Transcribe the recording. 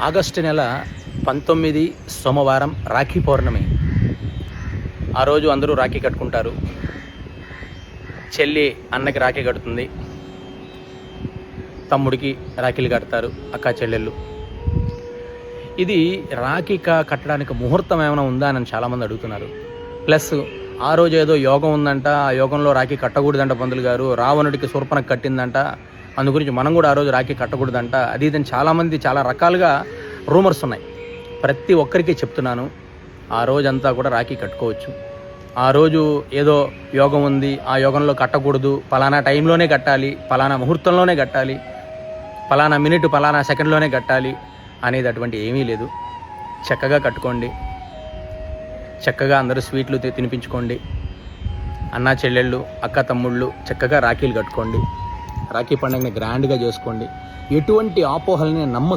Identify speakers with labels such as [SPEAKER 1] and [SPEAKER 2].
[SPEAKER 1] August నెల పంతొమ్మిది సోమవారం రాఖీ పౌర్ణమి. ఆ రోజు అందరూ రాఖీ కట్టుకుంటారు. చెల్లి అన్నకి రాఖీ కడుతుంది. తమ్ముడికి రాఖీలు కడతారు అక్క చెల్లెళ్ళు. ఇది రాఖీ క- కట్టడానికి ముహూర్తం ఏమైనా ఉందా అని చాలామంది అడుగుతున్నారు. ప్లస్ ఆ రోజు ఏదో యోగం ఉందంట ఆ యోగంలో రాఖీ కట్టకూడదంట పందులు గారు రావణుడికి శూర్పణకు కట్టిందంట అందు గురించి మనం కూడా ఆ రోజు రాఖీ కట్టకూడదంట. అది ఇదని చాలామంది చాలా రకాలుగా రూమర్స్ ఉన్నాయి. ప్రతి ఒక్కరికి చెప్తున్నాను ఆ రోజంతా కూడా రాఖీ కట్టుకోవచ్చు. ఆ రోజు ఏదో యోగం ఉంది ఆ యోగంలో కట్టకూడదు పలానా టైంలోనే కట్టాలి పలానా ముహూర్తంలోనే కట్టాలి పలానా మినిట్ పలానా సెకండ్లోనే కట్టాలి అనేది అటువంటి ఏమీ లేదు. చక్కగా కట్టుకోండి. చక్కగా అందరూ స్వీట్లు తినిపించుకోండి. అన్నా చెల్లెళ్ళు అక్క తమ్ముళ్ళు చక్కగా రాఖీలు కట్టుకోండి. రాఖీ పండుగని గ్రాండ్గా చేసుకోండి. ఎటువంటి ఆపోహల్ని నమ్మ